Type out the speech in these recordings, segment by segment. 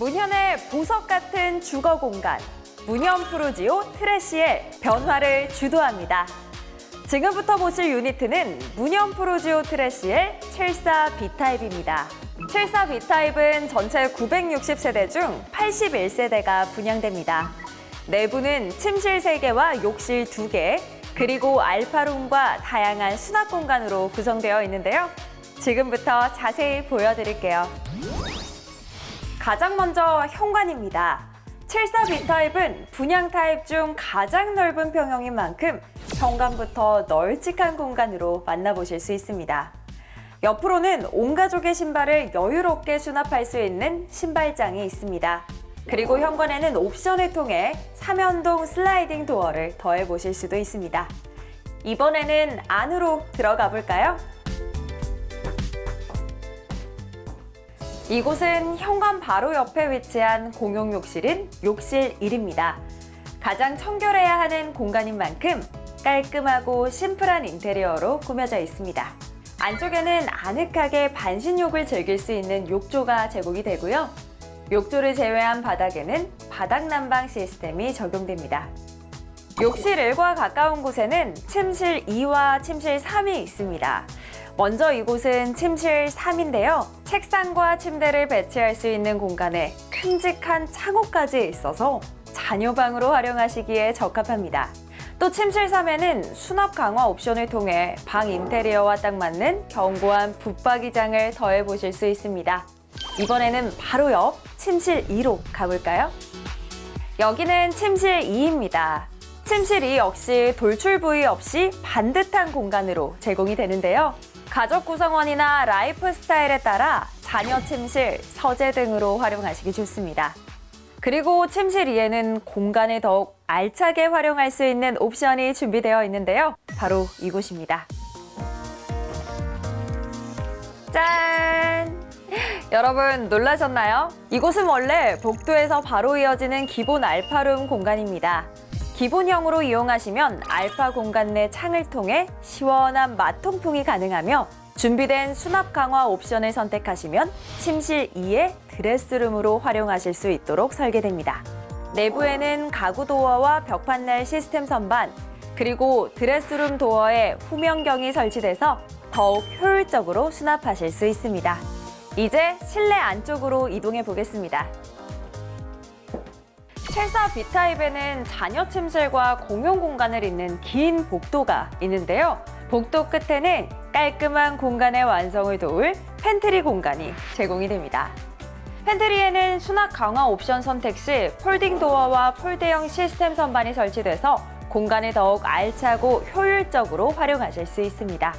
문현의 보석 같은 주거 공간, 문현 프로지오 트래시의 변화를 주도합니다. 지금부터 보실 유니트는 문현 프로지오 트래시의 74 B타입입니다. 74 B타입은 전체 960세대 중 81세대가 분양됩니다. 내부는 침실 3개와 욕실 2개, 그리고 알파룸과 다양한 수납 공간으로 구성되어 있는데요. 지금부터 자세히 보여드릴게요. 가장 먼저 현관입니다. 74 B타입은 분양 타입 중 가장 넓은 평형인 만큼 현관부터 널찍한 공간으로 만나보실 수 있습니다. 옆으로는 온 가족의 신발을 여유롭게 수납할 수 있는 신발장이 있습니다. 그리고 현관에는 옵션을 통해 삼연동 슬라이딩 도어를 더해 보실 수도 있습니다. 이번에는 안으로 들어가 볼까요? 이곳은 현관 바로 옆에 위치한 공용 욕실인 욕실 1입니다. 가장 청결해야 하는 공간인 만큼 깔끔하고 심플한 인테리어로 꾸며져 있습니다. 안쪽에는 아늑하게 반신욕을 즐길 수 있는 욕조가 제공이 되고요. 욕조를 제외한 바닥에는 바닥 난방 시스템이 적용됩니다. 욕실 1과 가까운 곳에는 침실 2와 침실 3이 있습니다. 먼저 이곳은 침실 3인데요. 책상과 침대를 배치할 수 있는 공간에 큼직한 창호까지 있어서 자녀방으로 활용하시기에 적합합니다. 또 침실 3에는 수납 강화 옵션을 통해 방 인테리어와 딱 맞는 견고한 붙박이장을 더해 보실 수 있습니다. 이번에는 바로 옆 침실 2로 가볼까요? 여기는 침실 2입니다. 침실 2 역시 돌출 부위 없이 반듯한 공간으로 제공이 되는데요. 가족 구성원이나 라이프 스타일에 따라 자녀 침실, 서재 등으로 활용하시기 좋습니다. 그리고 침실 2에는 공간을 더욱 알차게 활용할 수 있는 옵션이 준비되어 있는데요. 바로 이곳입니다. 짠! 여러분 놀라셨나요? 이곳은 원래 복도에서 바로 이어지는 기본 알파룸 공간입니다. 기본형으로 이용하시면 알파 공간 내 창을 통해 시원한 맛통풍이 가능하며 준비된 수납 강화 옵션을 선택하시면 침실 2의 드레스룸으로 활용하실 수 있도록 설계됩니다. 내부에는 가구 도어와 벽 판넬 시스템 선반, 그리고 드레스룸 도어에 후면경이 설치돼서 더욱 효율적으로 수납하실 수 있습니다. 이제 실내 안쪽으로 이동해 보겠습니다. 74 B타입에는 자녀 침실과 공용 공간을 잇는 긴 복도가 있는데요. 복도 끝에는 깔끔한 공간의 완성을 도울 팬트리 공간이 제공이 됩니다. 팬트리에는 수납 강화 옵션 선택 시 폴딩 도어와 폴대형 시스템 선반이 설치돼서 공간을 더욱 알차고 효율적으로 활용하실 수 있습니다.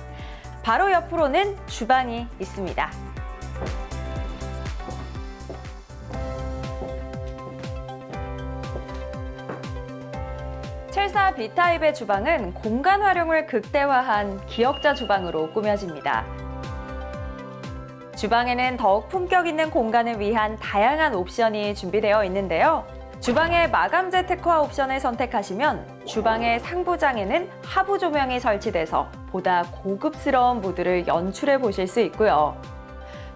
바로 옆으로는 주방이 있습니다. 첼사 B타입의 주방은 공간 활용을 극대화한 기역자 주방으로 꾸며집니다. 주방에는 더욱 품격 있는 공간을 위한 다양한 옵션이 준비되어 있는데요. 주방의 마감재 특화 옵션을 선택하시면 주방의 상부장에는 하부 조명이 설치돼서 보다 고급스러운 무드를 연출해 보실 수 있고요.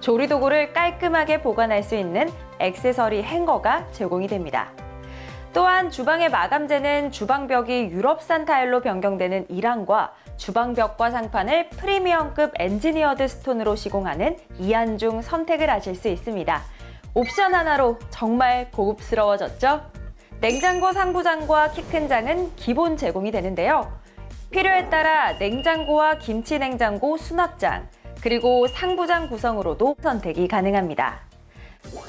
조리 도구를 깔끔하게 보관할 수 있는 액세서리 행거가 제공이 됩니다. 또한 주방의 마감재는 주방벽이 유럽산 타일로 변경되는 이랑과 주방벽과 상판을 프리미엄급 엔지니어드 스톤으로 시공하는 이안중 선택을 하실 수 있습니다. 옵션 하나로 정말 고급스러워졌죠? 냉장고 상부장과 키 큰 장은 기본 제공이 되는데요. 필요에 따라 냉장고와 김치 냉장고 수납장, 그리고 상부장 구성으로도 선택이 가능합니다.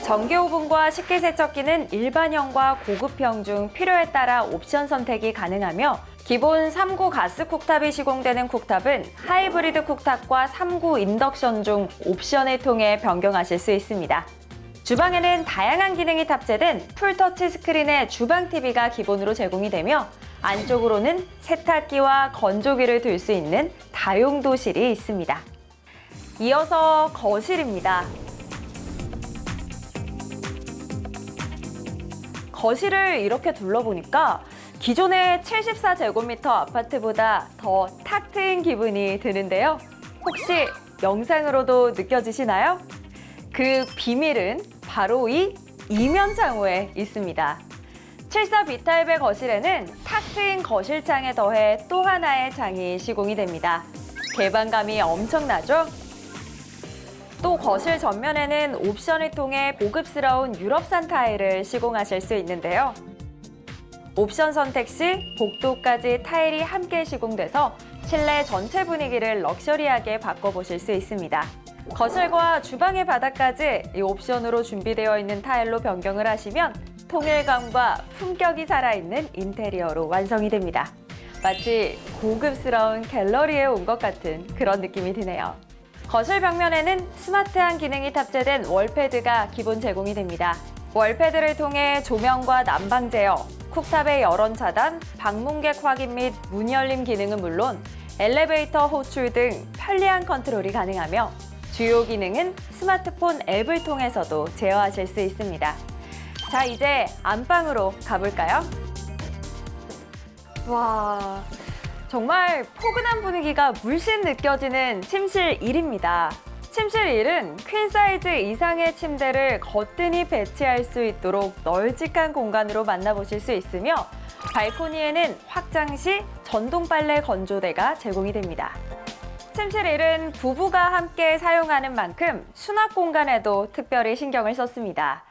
전기 오븐과 식기 세척기는 일반형과 고급형 중 필요에 따라 옵션 선택이 가능하며 기본 3구 가스 쿡탑이 시공되는 쿡탑은 하이브리드 쿡탑과 3구 인덕션 중 옵션을 통해 변경하실 수 있습니다. 주방에는 다양한 기능이 탑재된 풀터치 스크린의 주방 TV가 기본으로 제공이 되며 안쪽으로는 세탁기와 건조기를 둘수 있는 다용도실이 있습니다. 이어서 거실입니다. 거실을 이렇게 둘러보니까 기존의 74제곱미터 아파트보다 더 탁 트인 기분이 드는데요. 혹시 영상으로도 느껴지시나요? 그 비밀은 바로 이 이면 창호에 있습니다. 74B 타입의 거실에는 탁 트인 거실창에 더해 또 하나의 창이 시공이 됩니다. 개방감이 엄청나죠? 또 거실 전면에는 옵션을 통해 고급스러운 유럽산 타일을 시공하실 수 있는데요. 옵션 선택 시 복도까지 타일이 함께 시공돼서 실내 전체 분위기를 럭셔리하게 바꿔보실 수 있습니다. 거실과 주방의 바닥까지 이 옵션으로 준비되어 있는 타일로 변경을 하시면 통일감과 품격이 살아있는 인테리어로 완성이 됩니다. 마치 고급스러운 갤러리에 온 것 같은 그런 느낌이 드네요. 거실 벽면에는 스마트한 기능이 탑재된 월패드가 기본 제공이 됩니다. 월패드를 통해 조명과 난방 제어, 쿡탑의 열원 차단, 방문객 확인 및 문 열림 기능은 물론 엘리베이터 호출 등 편리한 컨트롤이 가능하며 주요 기능은 스마트폰 앱을 통해서도 제어하실 수 있습니다. 자, 이제 안방으로 가볼까요? 와, 정말 포근한 분위기가 물씬 느껴지는 침실 1입니다. 침실 1은 퀸 사이즈 이상의 침대를 거뜬히 배치할 수 있도록 널찍한 공간으로 만나보실 수 있으며 발코니에는 확장 시 전동 빨래 건조대가 제공이 됩니다. 침실 1은 부부가 함께 사용하는 만큼 수납 공간에도 특별히 신경을 썼습니다.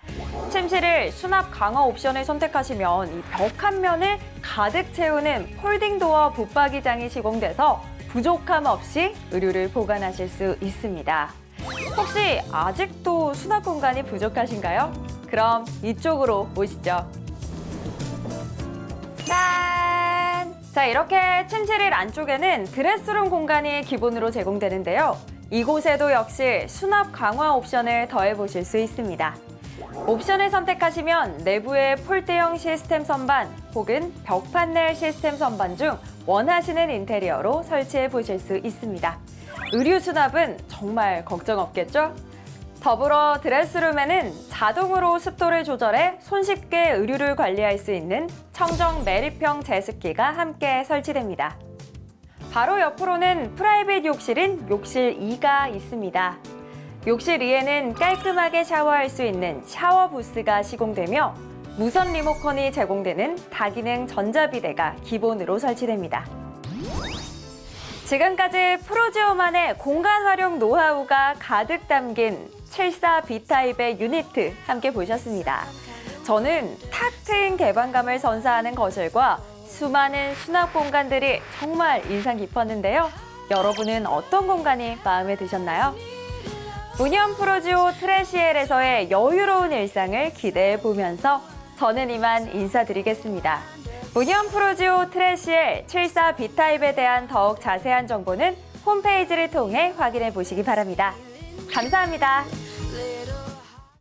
침실을 수납 강화 옵션을 선택하시면 이 벽 한 면을 가득 채우는 폴딩 도어 붙박이장이 시공돼서 부족함 없이 의류를 보관하실 수 있습니다. 혹시 아직도 수납 공간이 부족하신가요? 그럼 이쪽으로 오시죠. 짠! 자, 이렇게 침실일 안쪽에는 드레스룸 공간이 기본으로 제공되는데요. 이곳에도 역시 수납 강화 옵션을 더해 보실 수 있습니다. 옵션을 선택하시면 내부의 폴대형 시스템 선반 혹은 벽 판넬 시스템 선반 중 원하시는 인테리어로 설치해 보실 수 있습니다. 의류 수납은 정말 걱정 없겠죠? 더불어 드레스룸에는 자동으로 습도를 조절해 손쉽게 의류를 관리할 수 있는 청정 매립형 제습기가 함께 설치됩니다. 바로 옆으로는 프라이빗 욕실인 욕실 2가 있습니다. 욕실 2에는 깔끔하게 샤워할 수 있는 샤워 부스가 시공되며 무선 리모컨이 제공되는 다기능 전자비데가 기본으로 설치됩니다. 지금까지 프로지오만의 공간 활용 노하우가 가득 담긴 74B 타입의 유니트 함께 보셨습니다. 저는 탁 트인 개방감을 선사하는 거실과 수많은 수납 공간들이 정말 인상 깊었는데요. 여러분은 어떤 공간이 마음에 드셨나요? 문현 프로지오 트레시엘에서의 여유로운 일상을 기대해 보면서 저는 이만 인사드리겠습니다. 문현 프로지오 트레시엘 74B 타입에 대한 더욱 자세한 정보는 홈페이지를 통해 확인해 보시기 바랍니다. 감사합니다.